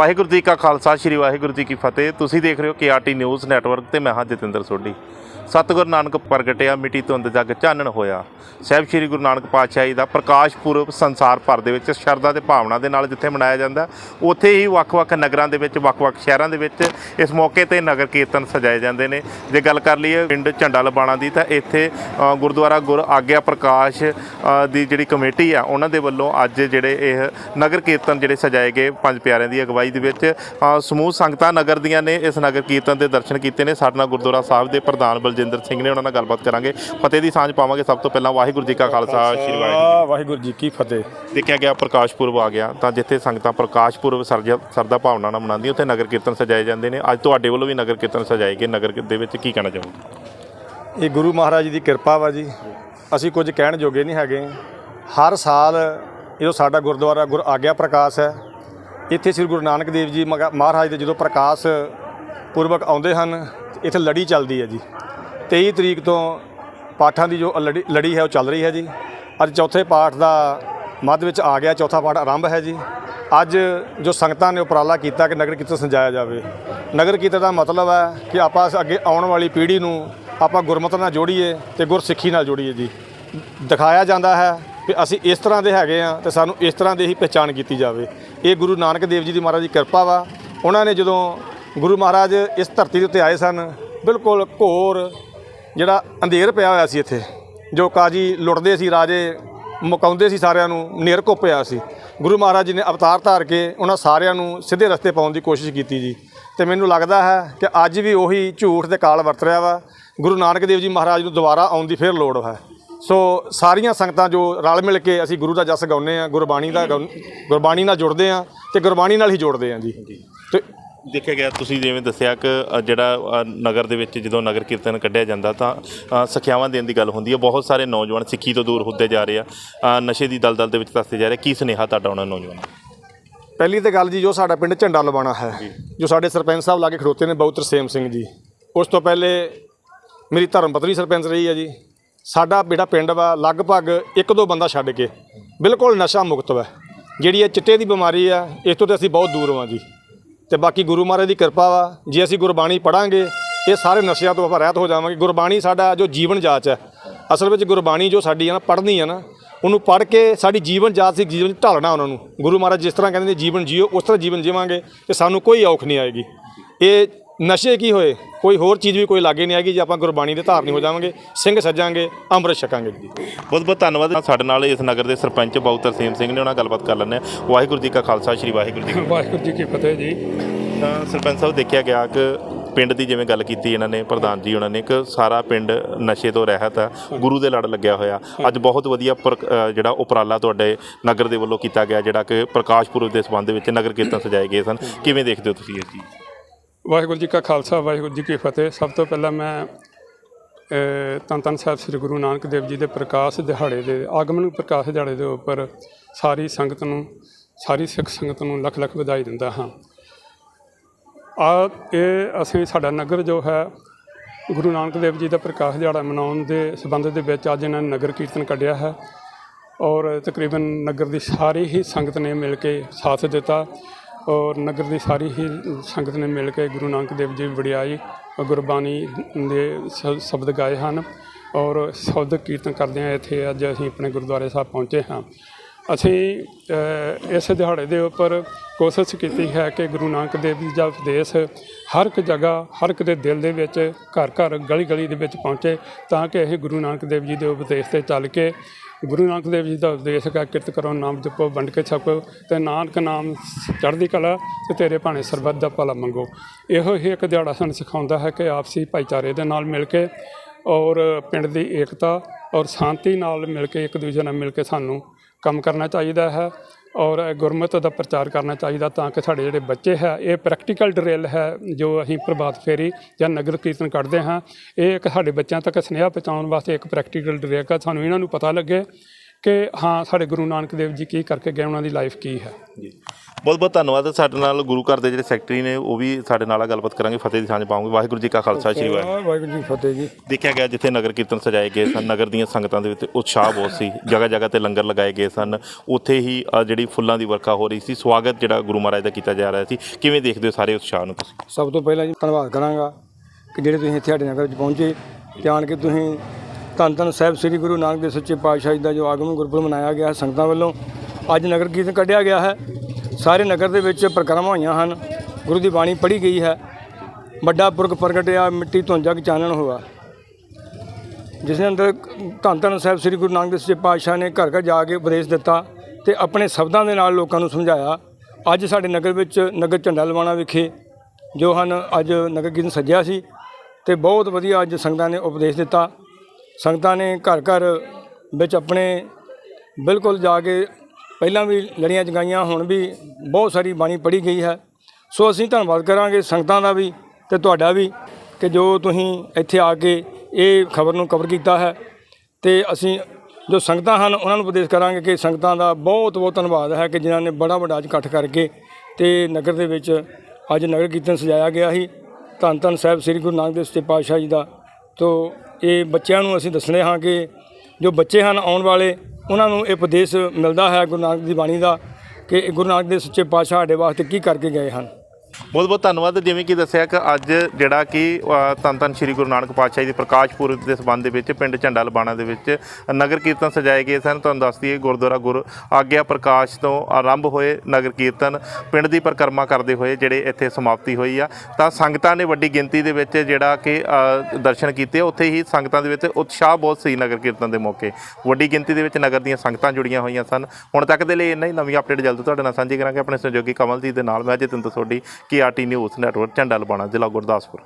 ਵਾਹਿਗੁਰੂ ਜੀ ਕਾ ਖਾਲਸਾ, ਸ੍ਰੀ ਵਾਹਿਗੁਰੂ ਜੀ ਕੀ ਫਤਿਹ। ਤੁਸੀਂ ਦੇਖ ਰਹੇ ਹੋ ਕੇਆਰਟੀ ਨਿਊਜ਼ ਨੈਟਵਰਕ ਤੇ ਮੈਂ ਹਾਂ ਜਤਿੰਦਰ ਸੋਢੀ। ਸਤਿਗੁਰ ਨਾਨਕ ਪ੍ਰਗਟਿਆ, ਮਿੱਟੀ ਧੁੰਦ ਜਗ ਚਾਨਣ ਹੋਇਆ। ਸਾਹਿਬ ਸ੍ਰੀ ਗੁਰੂ ਨਾਨਕ ਪਾਤਸ਼ਾਹ ਜੀ ਦਾ ਪ੍ਰਕਾਸ਼ ਪੁਰਬ ਸੰਸਾਰ ਭਰ ਦੇ ਵਿੱਚ ਸ਼ਰਧਾ ਤੇ ਭਾਵਨਾ ਦੇ ਨਾਲ ਜਿੱਥੇ ਮਨਾਇਆ ਜਾਂਦਾ, ਉੱਥੇ ਹੀ ਵੱਖ-ਵੱਖ ਨਗਰਾਂ ਦੇ ਵਿੱਚ, ਵੱਖ-ਵੱਖ ਸ਼ਹਿਰਾਂ ਦੇ ਵਿੱਚ ਇਸ ਮੌਕੇ ਤੇ ਨਗਰ ਕੀਰਤਨ ਸਜਾਏ ਜਾਂਦੇ ਨੇ। ਜੇ ਗੱਲ ਕਰ ਲਈਏ ਪਿੰਡ ਝੰਡਾ ਲਬਾਣਾ ਦੀ, ਤਾਂ ਇੱਥੇ ਗੁਰਦੁਆਰਾ ਗੁਰ ਆਗਿਆ ਪ੍ਰਕਾਸ਼ ਦੀ ਜਿਹੜੀ ਕਮੇਟੀ ਆ, ਉਹਨਾਂ ਦੇ ਵੱਲੋਂ ਅੱਜ ਜਿਹੜੇ ਇਹ ਨਗਰ ਕੀਰਤਨ ਜਿਹੜੇ ਸਜਾਏ ਗਏ, ਪੰਜ ਪਿਆਰਿਆਂ ਦੀ ਅਗਵਾਈ ਦੇ ਵਿੱਚ ਸਮੂਹ ਸੰਗਤਾਂ ਨਗਰ ਦੀਆਂ ਨੇ ਇਸ ਨਗਰ ਕੀਰਤਨ ਦੇ ਦਰਸ਼ਨ ਕੀਤੇ ਨੇ। ਸਾਡੇ ਨਾਲ ਗੁਰਦੁਆਰਾ ਸਾਹਿਬ ਦੇ ਪ੍ਰਧਾਨ ਬਲਜਿੰਦਰ ਸਿੰਘ ਨੇ ਉਹਨਾਂ ਨਾਲ ਗੱਲਬਾਤ ਕਰਾਂਗੇ। ਫਤਿਹ ਦੀ ਸਾਂਝ ਪਾਵਾਂਗੇ। ਸਭ ਤੋਂ ਪਹਿਲਾਂ ਵਾਹਿਗੁਰੂ ਜੀ ਕਾ ਖਾਲਸਾ ਸ੍ਰੀ ਵਾਹਿਗੁਰੂ ਵਾਹਿਗੁਰੂ ਜੀ ਕੀ ਫਤਿਹ। ਦੇਖਿਆ ਗਿਆ ਪ੍ਰਕਾਸ਼ ਪੁਰਬ ਆ ਗਿਆ। ਤਾਂ ਜਿੱਥੇ ਸੰਗਤਾਂ ਪ੍ਰਕਾਸ਼ ਪੁਰਬ ਸਰਦਾ ਭਾਵਨਾ ਨਾਲ ਮਨਾਉਂਦੀਆਂ ਉੱਥੇ ਨਗਰ ਕੀਰਤਨ ਸਜਾਏ ਜਾਂਦੇ ਨੇ। ਅੱਜ ਤੁਹਾਡੇ ਵੱਲੋਂ ਵੀ ਨਗਰ ਕੀਰਤਨ ਸਜਾਏ ਗਏ। ਨਗਰ ਦੇ ਵਿੱਚ ਕੀ ਕਹਿਣਾ ਚਾਹੋਗੇ? ਇਹ ਗੁਰੂ ਮਹਾਰਾਜ ਜੀ ਦੀ ਕਿਰਪਾ ਵਾ ਜੀ। ਅਸੀਂ ਕੁਝ ਕਹਿਣ ਜੋਗੇ ਨਹੀਂ ਹੈਗੇ। ਹਰ ਸਾਲ ਜਦੋਂ ਸਾਡਾ ਗੁਰਦੁਆਰਾ ਗੁਰ ਆਗਿਆ ਪ੍ਰਕਾਸ਼ ਹੈ ਇੱਥੇ ਸ੍ਰੀ ਗੁਰੂ ਨਾਨਕ ਦੇਵ ਜੀ ਮਹਾਰਾਜ ਦੇ ਜਦੋਂ ਪ੍ਰਕਾਸ਼ ਪੁਰਬਕ ਆਉਂਦੇ ਹਨ ਇੱਥੇ ਲੜੀ ਚੱਲਦੀ ਹੈ ਜੀ। 23 ਤਰੀਕ ਤੋਂ ਪਾਠਾਂ ਦੀ ਜੋ ਲੜੀ ਲੜੀ ਹੈ, ਉਹ ਚੱਲ ਰਹੀ ਹੈ ਜੀ। ਅੱਜ ਚੌਥੇ ਪਾਠ ਦਾ ਮੱਧ ਵਿੱਚ ਆ ਗਿਆ, ਚੌਥਾ ਪਾਠ ਆਰੰਭ ਹੈ ਜੀ। ਅੱਜ ਜੋ ਸੰਗਤਾਂ ਨੇ ਉਪਰਾਲਾ ਕੀਤਾ ਕਿ ਨਗਰ ਕੀਰਤਨ ਸੰਜਾਇਆ ਜਾਵੇ। ਨਗਰ ਕੀਰਤਨ ਦਾ ਮਤਲਬ ਹੈ ਕਿ ਆਪਾਂ ਅੱਗੇ ਆਉਣ ਵਾਲੀ ਪੀੜ੍ਹੀ ਨੂੰ ਆਪਾਂ ਗੁਰਮਤਿ ਨਾਲ ਜੋੜੀਏ ਤੇ ਗੁਰਸਿੱਖੀ ਨਾਲ ਜੋੜੀਏ ਜੀ। ਦਿਖਾਇਆ ਜਾਂਦਾ ਹੈ ਕਿ ਅਸੀਂ ਇਸ ਤਰ੍ਹਾਂ ਦੇ ਹੈਗੇ ਆ ਤੇ ਸਾਨੂੰ ਇਸ ਤਰ੍ਹਾਂ ਦੀ ਹੀ ਪਹਿਚਾਣ ਕੀਤੀ ਜਾਵੇ। ਇਹ ਗੁਰੂ ਨਾਨਕ ਦੇਵ ਜੀ ਦੀ ਮਹਾਰਾਜ ਦੀ ਕਿਰਪਾ ਵਾ। ਉਹਨਾਂ ਨੇ ਜਦੋਂ ਗੁਰੂ ਮਹਾਰਾਜ ਇਸ ਧਰਤੀ ਦੇ ਉੱਤੇ ਆਏ ਸਨ, ਬਿਲਕੁਲ ਘੋਰ ਜਿਹੜਾ ਅੰਧੇਰ ਪਿਆ ਹੋਇਆ ਸੀ ਇੱਥੇ, ਜੋ ਕਾਜੀ ਲੁੱਟਦੇ ਸੀ, ਰਾਜੇ ਮੁਕਾਉਂਦੇ ਸੀ ਸਾਰਿਆਂ ਨੂੰ, ਨੇਰ ਘੁੱਪਿਆ ਸੀ। ਗੁਰੂ ਮਹਾਰਾਜ ਜੀ ਨੇ ਅਵਤਾਰ ਧਾਰ ਕੇ ਉਹਨਾਂ ਸਾਰਿਆਂ ਨੂੰ ਸਿੱਧੇ ਰਸਤੇ ਪਾਉਣ ਦੀ ਕੋਸ਼ਿਸ਼ ਕੀਤੀ ਜੀ। ਤੇ ਮੈਨੂੰ ਲੱਗਦਾ ਹੈ ਕਿ ਅੱਜ ਵੀ ਉਹੀ ਝੂਠ ਦੇ ਕਾਲ ਵਰਤ ਰਿਹਾ ਵਾ। ਗੁਰੂ ਨਾਨਕ ਦੇਵ ਜੀ ਮਹਾਰਾਜ ਨੂੰ ਦੁਬਾਰਾ ਆਉਣ ਦੀ ਫਿਰ ਲੋੜ ਹੈ। ਸੋ ਸਾਰੀਆਂ ਸੰਗਤਾਂ ਜੋ ਰਲ ਮਿਲ ਕੇ ਅਸੀਂ ਗੁਰੂ ਦਾ ਜਸ ਗਾਉਂਦੇ ਆ ਗੁਰਬਾਣੀ ਦਾ ਗਾਉਂ- ਗੁਰਬਾਣੀ ਨਾਲ ਜੁੜਦੇ ਆ ਤੇ ਗੁਰਬਾਣੀ ਨਾਲ ਹੀ ਜੋੜਦੇ ਆ ਜੀ। ਤੇ ਦੇਖਿਆ ਗਿਆ ਤੁਸੀਂ ਜਿਵੇਂ ਦੱਸਿਆ ਕਿ ਅ, ਜਿਹੜਾ ਅ, ਨਗਰ ਦੇ ਵਿੱਚ ਜਦੋਂ ਨਗਰ ਕੀਰਤਨ ਕੱਢਿਆ ਜਾਂਦਾ ਤਾਂ ਅ, ਸਿੱਖਿਆਵਾਂ ਦੇਣ ਦੀ ਗੱਲ ਹੁੰਦੀ ਹੈ। ਬਹੁਤ ਸਾਰੇ ਨੌਜਵਾਨ ਸਿੱਖੀ ਤੋਂ ਦੂਰ ਹੁੰਦੇ ਜਾ ਰਹੇ ਆ। ਅ, ਨਸ਼ੇ ਦੀ ਦਲਦਲ ਦੇ ਵਿੱਚ ਦੱਸਦੇ ਜਾ ਰਹੇ ਕੀ ਸੁਨੇਹਾ ਤੁਹਾਡਾ ਉਹਨਾਂ ਨੌਜਵਾਨਾਂ ਨੂੰ ਪਹਿਲੀ ਤੇ ਗੱਲ ਜੀ ਜੋ ਸਾਡਾ ਪਿੰਡ ਝੰਡਾ ਲਵਾਣਾ ਹੈ ਜੋ। ਸਾਡੇ ਸਰਪੰਚ ਸਾਹਿਬ ਲਾਗੇ ਖੜੋਤੇ ਨੇ ਬਹੁਤ ਤਰਸੇਮ ਸਿੰਘ ਜੀ। ਉਸ ਤੋਂ ਪਹਿਲੇ ਮੇਰੀ ਧਰਮ ਪਤਨੀ ਸਰਪੰਚ ਰਹੀ ਹੈ ਜੀ। ਸਾਡਾ ਬੇਟਾ ਪਿੰਡ ਵਾ ਲਗਭਗ ਇੱਕ ਦੋ ਬੰਦਾ ਛੱਡ ਕੇ ਬਿਲਕੁਲ ਨਸ਼ਾ ਮੁਕਤ ਵਾ। ਜਿਹੜੀ ਇਹ ਚਿੱਟੇ ਦੀ ਬਿਮਾਰੀ ਆ ਇਸ ਤੋਂ ਤੇ ਅਸੀਂ ਬਹੁਤ ਦੂਰ ਹਾਂ ਜੀ। ਤੇ ਬਾਕੀ ਗੁਰੂ ਮਹਾਰਾਜ ਦੀ ਕਿਰਪਾ ਵਾ, ਜੇ ਅਸੀਂ ਗੁਰਬਾਣੀ ਪੜਾਂਗੇ ਇਹ ਸਾਰੇ ਨਸ਼ਿਆਂ ਤੋਂ ਆਪਾਂ ਰਹਿਤ ਹੋ ਜਾਵਾਂਗੇ। ਗੁਰਬਾਣੀ ਸਾਡਾ ਜੋ ਜੀਵਨ ਜਾਚ ਹੈ, ਅਸਲ ਵਿੱਚ ਗੁਰਬਾਣੀ ਜੋ ਸਾਡੀ ਹੈ ਨਾ, ਪੜ੍ਹਨੀ ਹੈ ਨਾ, ਉਹਨੂੰ ਪੜ੍ਹ ਕੇ ਸਾਡੀ ਜੀਵਨ ਜਾਚ ਸੀ ਜੀਵਨ 'ਚ ਢਾਲਣਾ ਉਹਨਾਂ ਨੂੰ। ਗੁਰੂ ਮਹਾਰਾਜ ਜਿਸ ਤਰ੍ਹਾਂ ਕਹਿੰਦੇ ਨੇ ਜੀਵਨ ਜੀਓ, ਉਸ ਤਰ੍ਹਾਂ ਜੀਵਨ ਜੀਵਾਂਗੇ ਤੇ ਸਾਨੂੰ ਕੋਈ ਔਖ ਨਹੀਂ ਆਏਗੀ। ਇਹ ਨਸ਼ੇ ਕੀ ਹੋਏ? ਕੋਈ ਹੋਰ ਚੀਜ਼ ਵੀ ਕੋਈ ਲਾਗੇ ਨਹੀਂ ਆਏਗੀ ਜੇ ਆਪਾਂ ਗੁਰਬਾਣੀ ਦੇ ਧਾਰਨੀ ਹੋ ਜਾਵਾਂਗੇ ਸਿੰਘ ਸੱਜਾਂਗੇ ਅੰਮ੍ਰਿਤ ਛਕਾਂਗੇ ਜੀ। ਬਹੁਤ ਬਹੁਤ ਧੰਨਵਾਦ। ਸਾਡੇ ਨਾਲ ਇਸ ਨਗਰ ਦੇ ਸਰਪੰਚ ਬਹੁਤਰ ਸੇਮ ਸਿੰਘ ਨੇ ਉਹਨਾਂ ਨਾਲ ਗੱਲਬਾਤ ਕਰ ਲੈਂਦੇ ਆ ਵਾਹਿਗੁਰੂ ਜੀ ਕਾ ਖਾਲਸਾ ਸ੍ਰੀ ਵਾਹਿਗੁਰੂ ਜੀ ਕੀ ਵਾਹਿਗੁਰੂ ਜੀ ਕੀ ਫਤਿਹ ਜੀ। ਤਾਂ ਸਰਪੰਚ ਸਾਹਿਬ ਦੇਖਿਆ ਗਿਆ ਕਿ ਪਿੰਡ ਦੀ ਜਿਵੇਂ ਗੱਲ ਕੀਤੀ ਇਹਨਾਂ ਨੇ ਪ੍ਰਧਾਨ ਜੀ ਉਹਨਾਂ ਨੇ ਕਿ ਸਾਰਾ ਪਿੰਡ ਨਸ਼ੇ ਤੋਂ ਰਹਿਤ ਹੈ ਗੁਰੂ ਦੇ ਲੜ ਲੱਗਿਆ ਹੋਇਆ। ਅੱਜ ਬਹੁਤ ਵਧੀਆ ਜਿਹੜਾ ਉਪਰਾਲਾ ਤੁਹਾਡੇ ਨਗਰ ਦੇ ਵੱਲੋਂ ਕੀਤਾ ਗਿਆ ਜਿਹੜਾ ਕਿ ਪ੍ਰਕਾਸ਼ ਪੁਰਬ ਦੇ ਸੰਬੰਧ ਵਿੱਚ ਨਗਰ ਕੀਰਤਨ ਸਜਾਏ ਗਏ ਸਨ। ਕਿਵੇਂ ਦੇਖਦੇ ਹੋ ਤੁਸੀਂ ਇਹ ਚੀਜ਼? ਵਾਹਿਗੁਰੂ ਜੀ ਕਾ ਖਾਲਸਾ ਵਾਹਿਗੁਰੂ ਜੀ ਕੀ ਫਤਿਹ। ਸਭ ਤੋਂ ਪਹਿਲਾਂ ਮੈਂ ਅ, ਧੰਨ ਧੰਨ ਸਾਹਿਬ ਸ੍ਰੀ ਗੁਰੂ ਨਾਨਕ ਦੇਵ ਜੀ ਦੇ ਪ੍ਰਕਾਸ਼ ਦਿਹਾੜੇ ਦੇ ਆਗਮਨ ਪ੍ਰਕਾਸ਼ ਦਿਹਾੜੇ ਦੇ ਉੱਪਰ ਸਾਰੀ ਸੰਗਤ ਨੂੰ ਸਾਰੀ ਸਿੱਖ ਸੰਗਤ ਨੂੰ ਲੱਖ ਲੱਖ ਵਧਾਈ ਦਿੰਦਾ ਹਾਂ। ਆ ਇਹ ਅਸੀਂ ਸਾਡਾ ਨਗਰ ਜੋ ਹੈ ਗੁਰੂ ਨਾਨਕ ਦੇਵ ਜੀ ਦਾ ਪ੍ਰਕਾਸ਼ ਦਿਹਾੜਾ ਮਨਾਉਣ ਦੇ ਸਬੰਧ ਦੇ ਵਿੱਚ ਅੱਜ ਇਹਨਾਂ ਨੇ ਨਗਰ ਕੀਰਤਨ ਕੱਢਿਆ ਹੈ। ਔਰ ਤਕਰੀਬਨ ਨਗਰ ਦੀ ਸਾਰੀ ਹੀ ਸੰਗਤ ਨੇ ਮਿਲ ਕੇ ਸਾਥ ਦਿੱਤਾ। ਔਰ ਨਗਰ ਦੀ ਸਾਰੀ ਹੀ ਸੰਗਤ ਨੇ ਮਿਲ ਕੇ ਗੁਰੂ ਨਾਨਕ ਦੇਵ ਜੀ ਦੀ ਵਡਿਆਈ ਗੁਰਬਾਣੀ ਦੇ ਸ਼- ਸ਼ਬਦ ਗਾਏ ਹਨ ਔਰ ਸ਼ਬਦ ਕੀਰਤਨ ਕਰਦੇ ਹਾਂ ਇੱਥੇ ਅੱਜ ਅਸੀਂ ਆਪਣੇ ਗੁਰਦੁਆਰੇ ਸਾਹਿਬ ਪਹੁੰਚੇ ਹਾਂ। ਅਸੀਂ ਇਸ ਦਿਹਾੜੇ ਦੇ ਉੱਪਰ ਕੋਸ਼ਿਸ਼ ਕੀਤੀ ਹੈ ਕਿ ਗੁਰੂ ਨਾਨਕ ਦੇਵ ਜੀ ਦਾ ਉਪਦੇਸ਼ ਹਰ ਇੱਕ ਜਗ੍ਹਾ, ਹਰ ਇੱਕ ਦੇ ਦਿਲ ਦੇ ਵਿੱਚ, ਘਰ ਘਰ ਗਲੀ ਗਲੀ ਦੇ ਵਿੱਚ ਪਹੁੰਚੇ ਤਾਂ ਕਿ ਇਹ ਗੁਰੂ ਨਾਨਕ ਦੇਵ ਜੀ ਦੇ ਉਪਦੇਸ਼ ਤੇ ਚੱਲ ਕੇ ਗੁਰੂ ਨਾਨਕ ਦੇਵ ਜੀ ਦਾ ਉਪਦੇਸ਼ ਹੈ ਕਿਰਤ ਕਰੋ, ਨਾਮ ਜਪੋ, ਵੰਡ ਕੇ ਛਕੋ ਤੇ ਨਾਨਕ ਨਾਮ ਚੜ੍ਹਦੀ ਕਲਾ ਤੇ ਤੇਰੇ ਭਾਣੇ ਸਰਬੱਤ ਦਾ ਭਲਾ ਮੰਗੋ। ਇਹੋ ਹੀ ਇੱਕ ਦਿਹਾੜਾ ਸਾਨੂੰ ਸਿਖਾਉਂਦਾ ਹੈ ਕਿ ਆਪਸੀ ਭਾਈਚਾਰੇ ਦੇ ਨਾਲ ਮਿਲ ਕੇ ਔਰ ਪਿੰਡ ਦੀ ਏਕਤਾ ਔਰ ਸ਼ਾਂਤੀ ਨਾਲ ਮਿਲ ਕੇ ਇੱਕ ਦੂਜੇ ਨਾਲ ਮਿਲ ਕੇ ਸਾਨੂੰ ਕੰਮ ਕਰਨਾ ਚਾਹੀਦਾ ਹੈ ਔਰ ਇਹ ਗੁਰਮਤਿ ਦਾ ਪ੍ਰਚਾਰ ਕਰਨਾ ਚਾਹੀਦਾ ਤਾਂ ਕਿ ਸਾਡੇ ਜਿਹੜੇ ਬੱਚੇ ਹੈ, ਇਹ ਪ੍ਰੈਕਟੀਕਲ ਡਰਿਲ ਹੈ ਜੋ ਅਸੀਂ ਪ੍ਰਭਾਤ ਫੇਰੀ ਜਾਂ ਨਗਰ ਕੀਰਤਨ ਕੱਢਦੇ ਹਾਂ। ਇਹ ਇੱਕ ਸਾਡੇ ਬੱਚਿਆਂ ਤੱਕ ਸੁਨੇਹਾ ਪਹੁੰਚਾਉਣ ਵਾਸਤੇ ਇੱਕ ਪ੍ਰੈਕਟੀਕਲ ਡਰਿਲ ਹੈ। ਸਾਨੂੰ ਇਹਨਾਂ ਨੂੰ ਪਤਾ ਲੱਗੇ ਕਿ ਹਾਂ ਸਾਡੇ ਗੁਰੂ ਨਾਨਕ ਦੇਵ ਜੀ ਕੀ ਕਰਕੇ ਗਏ ਉਹਨਾਂ ਦੀ ਲਾਈਫ ਕੀ ਹੈ। ਜੀ। ਬਹੁਤ ਬਹੁਤ ਧੰਨਵਾਦ ਸਾਡੇ ਨਾਲ ਗੁਰੂ ਘਰ ਦੇ ਜਿਹੜੇ ਸੈਕਟਰੀ ਨੇ ਉਹ ਵੀ ਸਾਡੇ ਨਾਲ ਗੱਲਬਾਤ ਕਰਾਂਗੇ ਫਤਿਹ ਦੀ ਸਾਂਝ ਪਾਉਂਗੇ ਵਾਹਿਗੁਰੂ ਜੀ ਕਾ ਖਾਲਸਾ ਸ੍ਰੀ ਵਾਹਿਗੁਰੂ ਵਾਹਿਗੁਰੂ। ਜੀ ਫਤਿਹ ਜੀ। ਦੇਖਿਆ ਗਿਆ ਜਿੱਥੇ ਨਗਰ ਕੀਰਤਨ ਸਜਾਏ ਗਏ ਸਨ ਨਗਰ ਦੀਆਂ ਸੰਗਤਾਂ ਦੇ ਵਿੱਚ ਉਤਸ਼ਾਹ ਬਹੁਤ ਸੀ ਜਗ੍ਹਾ ਜਗ੍ਹਾ ਤੇ ਲੰਗਰ ਲਗਾਏ ਗਏ ਸਨ ਉੱਥੇ ਹੀ ਅ, ਜਿਹੜੀ ਫੁੱਲਾਂ ਦੀ ਵਰਖਾ ਹੋ ਰਹੀ ਸੀ ਸਵਾਗਤ ਜਿਹੜਾ ਗੁਰੂ ਮਹਾਰਾਜ ਦਾ ਕੀਤਾ ਜਾ ਰਿਹਾ ਸੀ। ਕਿਵੇਂ ਦੇਖਦੇ ਹੋ ਸਾਰੇ ਉਤਸ਼ਾਹ ਨੂੰ ਤੁਸੀਂ? ਸਭ ਤੋਂ ਪਹਿਲਾਂ ਜੀ ਧੰਨਵਾਦ ਕਰਾਂਗਾ ਕਿ ਜਿਹੜੇ ਤੁਸੀਂ ਇੱਥੇ ਸਾਡੇ ਨਗਰ ਵਿੱਚ ਪਹੁੰਚੇ ਤੇ ਆਣ ਕੇ ਤੁਸੀਂ ਧੰਨ ਧੰਨ ਸਾਹਿਬ ਸ੍ਰੀ ਗੁਰੂ ਨਾਨਕ ਦੇਵ ਸੱਚੇ ਪਾਤਸ਼ਾਹ ਜੀ ਦਾ ਜੋ ਆਗਮਨ ਗੁਰਪੁਰਬ ਮਨਾਇਆ ਗਿਆ ਸੰਗਤਾਂ ਵੱਲੋਂ। ਅੱਜ ਨਗਰ ਕੀਰਤਨ ਕੱਢਿਆ ਗਿਆ ਹੈ। ਸਾਰੇ ਨਗਰ ਦੇ ਵਿੱਚ ਪਰਿਕਰਮਾ ਹੋਈਆਂ ਹਨ। ਗੁਰੂ ਦੀ ਬਾਣੀ ਪੜ੍ਹੀ ਗਈ ਹੈ। ਵੱਡਾ ਪੁਰਖ ਪ੍ਰਗਟਿਆ ਮਿੱਟੀ ਤੋਂ ਜਗ ਚਾਨਣ ਹੋਆ। ਜਿਸ ਦੇ ਅੰਦਰ ਧੰਨ ਧੰਨ ਸਾਹਿਬ ਸ੍ਰੀ ਗੁਰੂ ਨਾਨਕ ਦੇਵ ਸੱਚੇ ਪਾਤਸ਼ਾਹ ਨੇ ਘਰ ਘਰ ਜਾ ਕੇ ਉਪਦੇਸ਼ ਦਿੱਤਾ ਤੇ ਆਪਣੇ ਸ਼ਬਦਾਂ ਦੇ ਨਾਲ ਲੋਕਾਂ ਨੂੰ ਸਮਝਾਇਆ। ਅੱਜ ਸਾਡੇ ਨਗਰ ਵਿੱਚ ਨਗਰ ਝੰਡਾ ਲਵਾਣਾ ਵਿਖੇ ਜੋ ਹਨ, ਅੱਜ ਨਗਰ ਕੀਰਤਨ ਸੱਜਿਆ ਸੀ ਤੇ ਬਹੁਤ ਵਧੀਆ ਅੱਜ ਸੰਗਤਾਂ ਨੇ ਉਪਦੇਸ਼ ਦਿੱਤਾ। ਸੰਗਤਾਂ ਨੇ ਘਰ ਘਰ ਵਿੱਚ ਆਪਣੇ ਬਿਲਕੁਲ ਜਾ ਕੇ ਪਹਿਲਾਂ ਵੀ ਲੜੀਆਂ ਜਗਾਈਆਂ ਹੁਣ ਵੀ ਬਹੁਤ ਸਾਰੀ ਬਾਣੀ ਪੜ੍ਹੀ ਗਈ ਹੈ। ਸੋ ਅਸੀਂ ਧੰਨਵਾਦ ਕਰਾਂਗੇ ਸੰਗਤਾਂ ਦਾ ਵੀ ਤੇ ਤੁਹਾਡਾ ਵੀ ਕਿ ਜੋ ਤੁਸੀਂ ਇੱਥੇ ਆ ਕੇ ਇਹ ਖਬਰ ਨੂੰ ਕਵਰ ਕੀਤਾ ਹੈ ਤੇ ਅਸੀਂ ਜੋ ਸੰਗਤਾਂ ਹਨ, ਉਹਨਾਂ ਨੂੰ ਉਪਦੇਸ਼ ਕਰਾਂਗੇ ਕਿ ਸੰਗਤਾਂ ਦਾ ਬਹੁਤ ਬਹੁਤ ਧੰਨਵਾਦ ਹੈ ਕਿ ਜਿਨ੍ਹਾਂ ਨੇ ਬੜਾ ਵੱਡਾ ਅੱਜ ਇਕੱਠ ਕਰਕੇ ਤੇ ਨਗਰ ਦੇ ਵਿੱਚ ਅੱਜ ਨਗਰ ਕੀਰਤਨ ਸਜਾਇਆ ਗਿਆ ਸੀ। ਧੰਨ ਧੰਨ ਸਾਹਿਬ ਸ੍ਰੀ ਗੁਰੂ ਨਾਨਕ ਦੇਵ ਸੱਚੇ ਪਾਤਸ਼ਾਹ ਜੀ ਦਾ। ਤੋ ਇਹ ਬੱਚਿਆਂ ਨੂੰ ਅਸੀਂ ਦੱਸਣੇ ਹਾਂ ਕਿ ਜੋ ਬੱਚੇ ਹਨ ਆਉਣ ਵਾਲੇ, ਉਹਨਾਂ ਨੂੰ ਇਹ ਉਪਦੇਸ਼ ਮਿਲਦਾ ਹੈ ਗੁਰੂ ਨਾਨਕ ਦੀ ਬਾਣੀ ਦਾ ਕਿ ਗੁਰੂ ਨਾਨਕ ਦੇ ਸੱਚੇ ਪਾਤਸ਼ਾਹ ਸਾਡੇ ਵਾਸਤੇ ਕੀ ਕਰਕੇ ਗਏ ਹਨ। ਬਹੁਤ ਬਹੁਤ ਧੰਨਵਾਦ। ਜਿਵੇਂ ਕਿ ਦੱਸਿਆ ਕਿ ਅੱਜ ਜਿਹੜਾ ਕਿ ਅ, ਧੰਨ ਧੰਨ ਸ੍ਰੀ ਗੁਰੂ ਨਾਨਕ ਪਾਤਸ਼ਾਹ ਜੀ ਦੇ ਪ੍ਰਕਾਸ਼ ਪੁਰਬ ਦੇ ਸੰਬੰਧ ਦੇ ਵਿੱਚ ਪਿੰਡ ਝੰਡਾ ਲਬਾਣਾ ਦੇ ਵਿੱਚ ਨਗਰ ਕੀਰਤਨ ਸਜਾਏ ਗਏ ਸਨ। ਤੁਹਾਨੂੰ ਦੱਸ ਦਈਏ ਗੁਰਦੁਆਰਾ ਗੁਰ ਆਗਿਆ ਪ੍ਰਕਾਸ਼ ਤੋਂ ਆਰੰਭ ਹੋਏ ਨਗਰ ਕੀਰਤਨ ਪਿੰਡ ਦੀ ਪਰਿਕਰਮਾ ਕਰਦੇ ਹੋਏ ਜਿਹੜੇ ਇੱਥੇ ਸਮਾਪਤੀ ਹੋਈ ਆ। ਤਾਂ ਸੰਗਤਾਂ ਨੇ ਵੱਡੀ ਗਿਣਤੀ ਦੇ ਵਿੱਚ ਜਿਹੜਾ ਕਿ ਦਰਸ਼ਨ ਕੀਤੇ। ਉੱਥੇ ਹੀ ਸੰਗਤਾਂ ਦੇ ਵਿੱਚ ਉਤਸ਼ਾਹ ਬਹੁਤ ਸੀ ਨਗਰ ਕੀਰਤਨ ਦੇ ਮੌਕੇ। ਵੱਡੀ ਗਿਣਤੀ ਦੇ ਵਿੱਚ ਨਗਰ ਦੀਆਂ ਸੰਗਤਾਂ ਜੁੜੀਆਂ ਹੋਈਆਂ ਸਨ। ਹੁਣ ਤੱਕ ਦੇ ਲਈ ਇੰਨਾ ਹੀ। ਨਵੀਂ ਅਪਡੇਟ ਜਲਦ ਤੁਹਾਡੇ ਨਾਲ ਸਾਂਝੀ ਕਰਾਂਗੇ। ਆਪਣੇ ਸਹਿਯੋਗੀ ਕਮਲਜੀਤ ਦੇ ਨਾਲ। ਮੈਂ Jatinder Sodhi. K RT news network Jhanda Labana ਜ਼ਿਲ੍ਹਾ ਗੁਰਦਾਸਪੁਰ।